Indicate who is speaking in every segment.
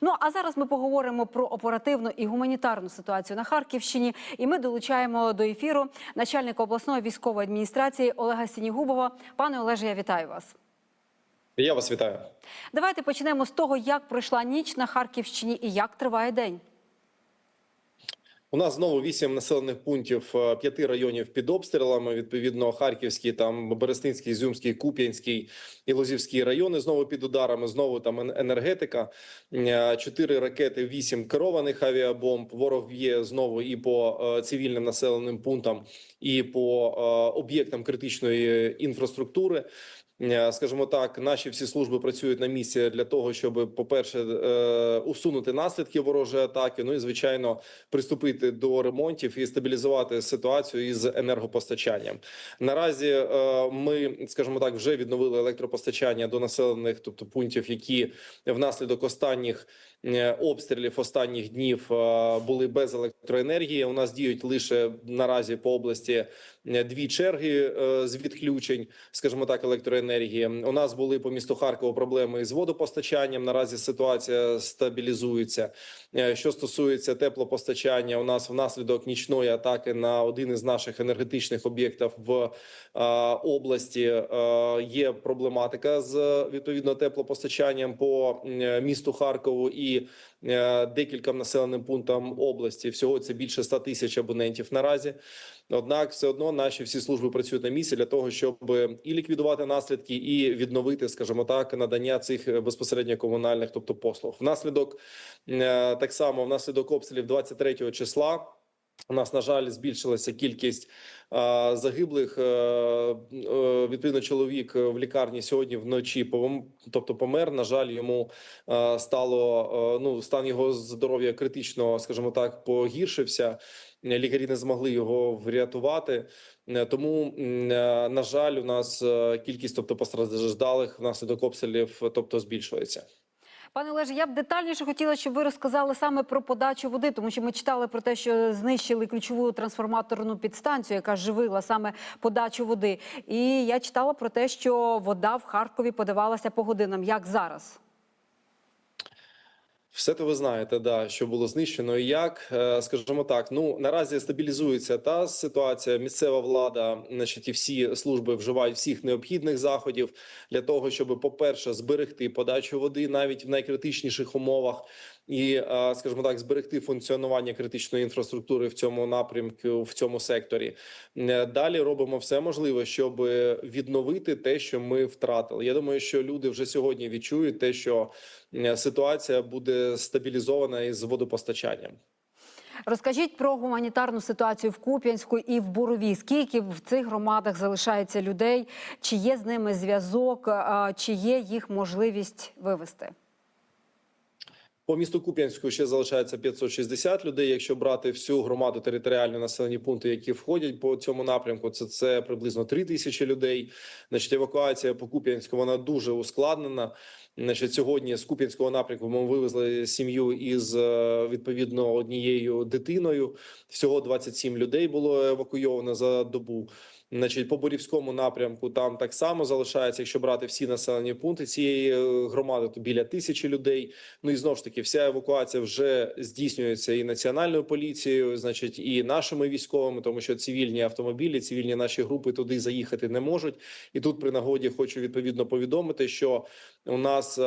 Speaker 1: Ну а зараз ми поговоримо про оперативну і гуманітарну ситуацію на Харківщині. І ми долучаємо до ефіру начальника обласної військової адміністрації Олега Сінігубова. Пане Олеже, я вітаю вас.
Speaker 2: Я вас вітаю.
Speaker 1: Давайте почнемо з того, як пройшла ніч на Харківщині і як триває день.
Speaker 2: У нас знову вісім населених пунктів е, п'яти районів під обстрілами. Відповідно, Харківський, там Берестинський, Зюмський, Куп'янський і Лозівський райони знову під ударами. Знову там енергетика. Е, Чотири ракети, вісім керованих авіабомб. Ворог є знову і по е, цивільним населеним пунктам, і по об'єктам критичної інфраструктури. Е, Скажімо так, наші всі служби працюють на місці для того, щоб, по-перше, е, усунути наслідки ворожої атаки. Ну і звичайно, приступити до ремонтів і стабілізувати ситуацію із енергопостачанням. Наразі е, ми, скажімо так, вже відновили електропостачання до населених, тобто пунктів, які внаслідок останніх обстрілів останніх днів були без електроенергії. У нас діють лише наразі по області дві черги з відключень, скажімо так, електроенергії. У нас були по місту Харкову проблеми з водопостачанням. Наразі ситуація стабілізується. Е, Що стосується теплопостачання, у нас внаслідок нічної атаки на один із наших енергетичних об'єктів в е, області е, є проблематика з відповідно теплопостачанням по місту Харкову і декільком населеним пунктам області. Всього це більше 100 тисяч абонентів наразі. Однак, все одно наші всі служби працюють на місці для того, щоб і ліквідувати наслідки, і відновити, скажімо так, надання цих безпосередньо комунальних, тобто послуг. Внаслідок е, так само, внаслідок обстрілів 23 числа. У нас на жаль збільшилася кількість а, загиблих. Е, е, відповідно, чоловік в лікарні сьогодні вночі повом- тобто помер. На жаль, йому е, стало е, ну стан його здоров'я критично, скажімо так, погіршився. Лікарі не змогли його врятувати. Тому, на жаль, у нас кількість, тобто постраждалих внаслідок обстрілів, тобто збільшується.
Speaker 1: Пане Олеже, я б детальніше хотіла, щоб ви розказали саме про подачу води, тому що ми читали про те, що знищили ключову трансформаторну підстанцію, яка живила саме подачу води. І я читала про те, що вода в Харкові подавалася по годинам. Як зараз?
Speaker 2: Все то ви знаєте, да що було знищено і як Е, скажімо так. Ну наразі стабілізується та ситуація. Місцева влада, значить, і всі служби вживають всіх необхідних заходів для того, щоб, по-перше, зберегти подачу води навіть в найкритичніших умовах, і е, скажімо так, зберегти функціонування критичної інфраструктури в цьому напрямку, в цьому секторі. Е, Далі робимо все можливе, щоб відновити те, що ми втратили. Я думаю, що люди вже сьогодні відчують те, що ситуація буде стабілізована із водопостачанням.
Speaker 1: Розкажіть про гуманітарну ситуацію в Куп'янську і в Бурові. Скільки в цих громадах залишається людей? Чи є з ними зв'язок? Чи є їх можливість вивезти?
Speaker 2: По місту Куп'янську ще залишається 560 людей. Якщо брати всю громаду територіальні населені пункти, які входять по цьому напрямку, це, це приблизно 3 тисячі людей. Значить, евакуація по Куп'янську вона дуже ускладнена. Значить, сьогодні з Куп'янського напрямку ми вивезли сім'ю із е, відповідно однією дитиною. Всього 27 людей було евакуйовано за добу. Значить, по Борівському напрямку там так само залишається. Якщо брати всі населені пункти цієї е, громади, то біля тисячі людей. Ну і знову ж таки, вся евакуація вже здійснюється і національною поліцією, значить, і нашими військовими, тому що цивільні автомобілі, цивільні наші групи туди заїхати не можуть. І тут при нагоді хочу відповідно повідомити, що у нас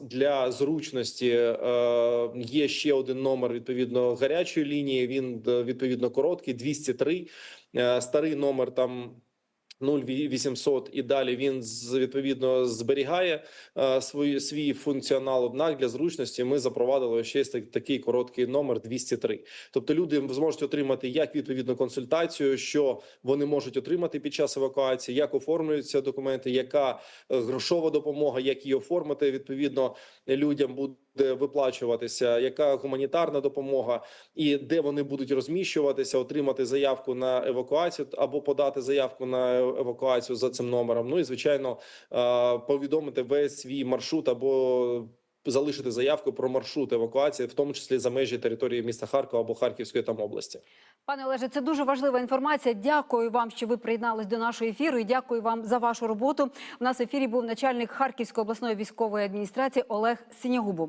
Speaker 2: для зручності е, є ще один номер відповідно гарячої лінії. Він е, відповідно короткий 203. Е, Старий номер там. 0800 і далі він відповідно зберігає е, свій, свій функціонал. Однак для зручності ми запровадили ще так- такий короткий номер 203. Тобто люди зможуть отримати як відповідну консультацію, що вони можуть отримати під час евакуації, як оформлюються документи, яка е, грошова допомога, як її оформити відповідно людям буде виплачуватися, яка гуманітарна допомога, і де вони будуть розміщуватися, отримати заявку на евакуацію або подати заявку на евакуацію за цим номером. Ну і звичайно е, повідомити весь свій маршрут або залишити заявку про маршрут евакуації, в тому числі за межі території міста Харкова або Харківської там області.
Speaker 1: Пане Олеже, це дуже важлива інформація. Дякую вам, що ви приєднались до нашого ефіру. І дякую вам за вашу роботу. У нас в ефірі був начальник Харківської обласної військової адміністрації Олег Синягубов.